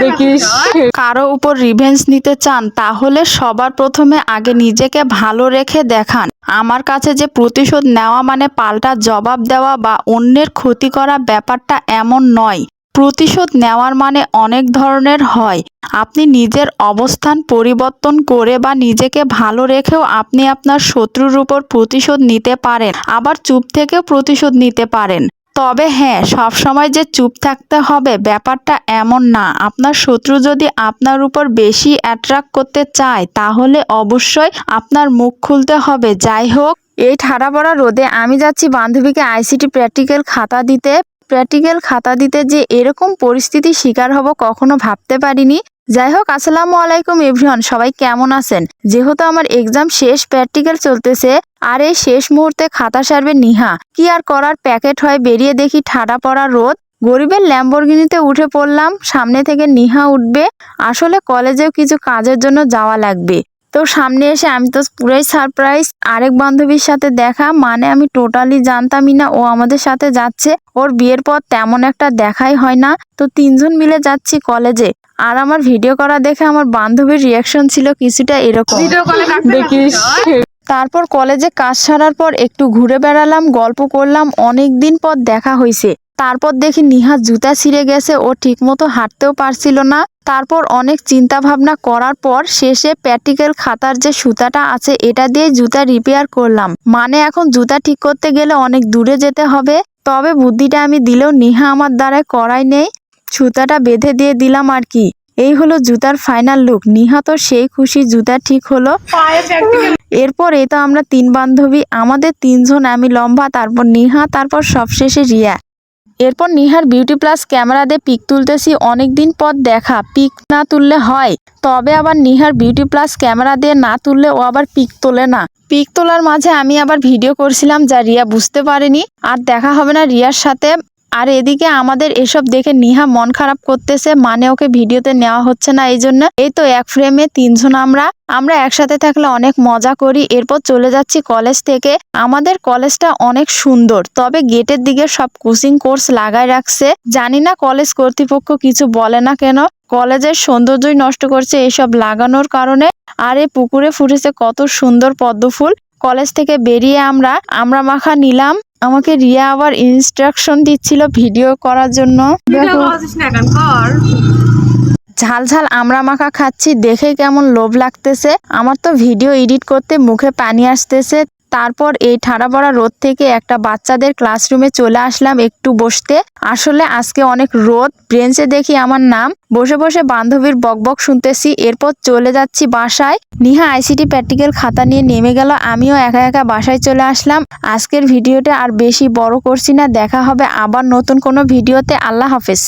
দেখিস। কারও উপর রিভেঞ্জ নিতে চান তাহলে সবার প্রথমে আগে নিজেকে ভালো রেখে দেখান। আমার কাছে যে প্রতিশোধ নেওয়া মানে পাল্টা জবাব দেওয়া বা অন্যের ক্ষতি করা ব্যাপারটা এমন নয়। প্রতিশোধ নেওয়ার মানে অনেক ধরনের হয়। আপনি নিজের অবস্থান পরিবর্তন করে বা নিজেকে ভালো রেখেও আপনি আপনার শত্রুর উপর প্রতিশোধ নিতে পারেন আবার চুপ থেকেও প্রতিশোধ নিতে পারেন। তবে হ্যাঁ সবসময় যে চুপ থাকতে হবে ব্যাপারটা এমন না। আপনার শত্রু যদি আপনার উপর বেশি অ্যাট্রাক্ট করতে চায়, তাহলে অবশ্যই আপনার মুখ খুলতে হবে। যাই হোক, এই ঠাড়া পড়া রোদে আমি যাচ্ছি বান্ধবীকে আইসিটি প্র্যাকটিক্যাল খাতা দিতে। প্র্যাকটিক্যাল খাতা দিতে যে এরকম পরিস্থিতির শিকার হব কখনো ভাবতে পারিনি। যাই হোক, আসসালামু আলাইকুম এভরিওয়ান, সবাই কেমন আছেন? যেহেতু আমার এক্সাম শেষ প্র্যাকটিক্যাল চলতেছে আর এই শেষ মুহূর্তে খাতা সারবে নিহা। কি আর করার প্যাকেট হয় বেরিয়ে দেখি ঠাডা পড়া রোদ। গরিবের ল্যাম্বরগিনিতে উঠে পড়লাম সামনে থেকে নিহা উঠবে। আসলে কলেজেও কিছু কাজের জন্য যাওয়া লাগবে। তো সামনে এসে আমি তো পুরাই সারপ্রাইজ। আরেক বান্ধবীর সাথে দেখা মানে আমি টোটালি জানতামই না ও আমাদের সাথে যাচ্ছে। ওর বিয়ের পর তেমন একটা দেখাই হয় না। তো তিনজন মিলে যাচ্ছি কলেজে। আর আমার ভিডিও করা দেখে আমার বান্ধবীর রিয়াকশন ছিল কিছুটা এরকম। ভিডিও কলে কাকে দেখিস। তারপর কলেজে কাজ সারার পর একটু ঘুরে বেড়ালাম, গল্প করলাম, অনেক দিন পর দেখা হয়েছে তারপর দেখি নিহা জুতা ছিঁড়ে গেছে, ও ঠিকমতো হাঁটতেও পারছিল না। তারপর অনেক চিন্তা ভাবনা করার পর শেষে প্র্যাকটিক্যাল খাতার যে সুতাটা আছে, এটা দিয়ে জুতা রিপেয়ার করলাম। মানে এখন জুতা ঠিক করতে গেলে অনেক দূরে যেতে হবে। তবে বুদ্ধিটা আমি দিলেও নিহা আমার দ্বারাই করাই নেই। সুতাটা বেঁধে দিয়ে দিলাম আর কি। এই হলো জুতার ফাইনাল লুক নিহা তো সেই খুশি জুতা ঠিক হলো। এই তো আমরা তিন বান্ধবী, আমাদের তিনজন আমি লম্বা, তারপর নিহা, তারপর সবশেষে রিয়া। এরপর নিহার বিউটি প্লাস ক্যামেরা দিয়ে পিক তুলতেছি, অনেকদিন পর দেখা পিক না তুললে হয়। তবে আবার নিহার বিউটি প্লাস ক্যামেরা দিয়ে না তুললে ও আবার পিক তোলে না। পিক তোলার মাঝে আমি আবার ভিডিও করছিলাম যা রিয়া বুঝতে পারেনি। আর দেখা হবে না রিয়ার সাথে। আর এদিকে আমাদের এসব দেখে নিহা মন খারাপ করতেছে মানে ওকে ভিডিওতে নেওয়া হচ্ছে না এই জন্য। এই তো এক ফ্রেমে তিনজন আমরা। আমরা একসাথে থাকলে অনেক মজা করি। এরপর চলে যাচ্ছি কলেজ থেকে। আমাদের কলেজটা অনেক সুন্দর। তবে গেটের দিকে সব কোচিং কোর্স লাগাই রাখছে। জানি না কলেজ কর্তৃপক্ষ কিছু বলে না কেন। কলেজের সৌন্দর্যই নষ্ট করছে এসব লাগানোর কারণে। আর এই পুকুরে ফুটেছে কত সুন্দর পদ্মফুল। কলেজ থেকে বেরিয়ে আমরা আমরা মাখা নিলাম। আমাকে রিয়া আবার ইনস্ট্রাকশন দিচ্ছিল ভিডিও করার জন্য। ঝাল ঝাল আমরা মাখা খাচ্ছি দেখে কেমন লোভ লাগতেছে। আমার তো ভিডিও এডিট করতে মুখে পানি আসতেছে। তারপর এই ঠাড়া পড়া রোদ থেকে একটা বাচ্চাদের ক্লাসরুমে চলে আসলাম একটু বসতে। আসলে আজকে অনেক রোদ। ব্রেঞ্চে দেখি আমার নাম। বসে বসে বান্ধবীর বকবক শুনতেছি। এরপর চলে যাচ্ছি বাসায়। নিহা আইসিটি প্র্যাকটিক্যাল খাতা নিয়ে নেমে গেল। আমিও একা একা বাসায় চলে আসলাম। আজকের ভিডিওটা আর বেশি বড় করছি না। দেখা হবে আবার নতুন কোনো ভিডিওতে। আল্লাহ হাফেজ।